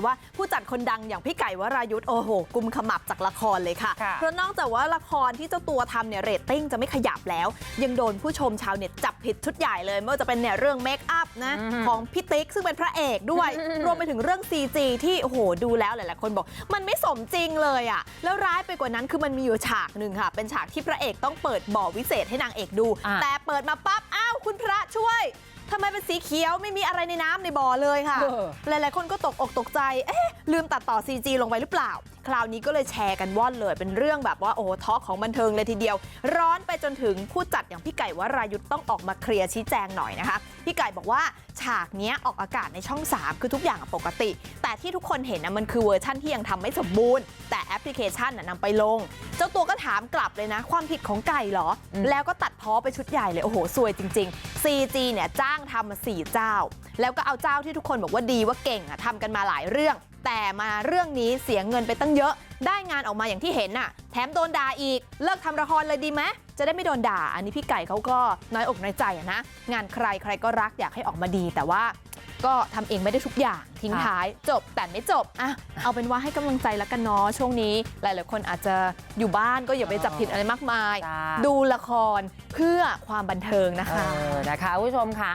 เลยว่าผู้จัดคนดังอย่างพี่ไก่วรายุทธ์โอ้โหกุมขมับจากละครเลยค่ะค่ะ เพราะนอกจากว่าละครที่เจ้าตัวทำเนี่ยเรตติ้งจะไม่ขยับแล้ว ยังโดนผู้ชมชาวเน็ตจับผิดชุดใหญ่เลยไม่ว่าจะเป็นเนี่ยเรื่องเมคอัพนะอืมของพี่ติ๊กซึ่งเป็นพระเอกด้วย รวมไปถึงเรื่อง CG ที่โอ้โหดูแล้วหลายๆคนบอก มันไม่สมจริงเลยอะ่ะแล้วร้ายไปกว่านั้นคือมันมีอยู่ฉากหนึ่งค่ะ เป็นฉากที่พระเอกต้องเปิดบ่อวิเศษให้นางเอกดูอะแต่เปิดมาปั๊บอ้าวคุณพระช่วย ทำไมเป็นสีเขียวไม่มีอะไรในน้ำในบ่อเลยค่ะเออหลายๆคนก็ตกอกตกใจเอ๊ะลืมตัดต่อ CG ลงไปหรือเปล่าค ราวนี้ก็เลยแชร์กันว่อนเลยเป็นเรื่องแบบว่าโอ้โหทอกของบันเทิงเลยทีเดียว ร้อนไปจนถึงผู้จัดอย่างพี่ไก่วรายุทธ์ต้องออกมาเคลียร์ชี้แจงหน่อยนะคะพี่ไก่บอกว่าฉากเนี้ยออกอากาศในช่อง 3 คือทุกอย่างปกติ แต่ที่ทุกคนเห็นนะมันคือเวอร์ชั่นที่ยังทำไม่สมบูรณ์ แต่แอปพลิเคชันน่ะนำไปลง เจ้าตัวก็ถามกลับเลยนะ ความผิดของไก่เหรออแล้วก็ตัดพ้อไปชุดใหญ่เลย โอ้โหสวยจริง ๆ CG เนี่ยจ้างทำมา4เจ้า แล้วก็เอาเจ้าที่ทุกคนบอกว่าดีว่าเก่งอะทำกันมาหลายเรื่อง แต่มาเรื่องนี้เสียเงินไปตั้งเยอะ ได้งานออกมาอย่างที่เห็นน่ะ แถมโดนด่าอีก เลิกทำละครเลยดีไหมจะได้ไม่โดนด่า อันนี้พี่ไก่เขาก็น้อยอกน้อยใจอะนะ งานใครใครก็รักอยากให้ออกมาดี แต่ว่าก็ทำเองไม่ได้ทุกอย่างทิ้งค่ะท้ายจบแต่ไม่จบอะเอาเป็นว่าให้กำลังใจแล้วกันเนาะช่วงนี้ หลายๆคนอาจจะอยู่บ้านก็อย่าไปจับผิดอะไรมากมายจ้าดูละครเพื่อความบันเทิงนะเอคะอนะคะคุณผู้ชมค่ะ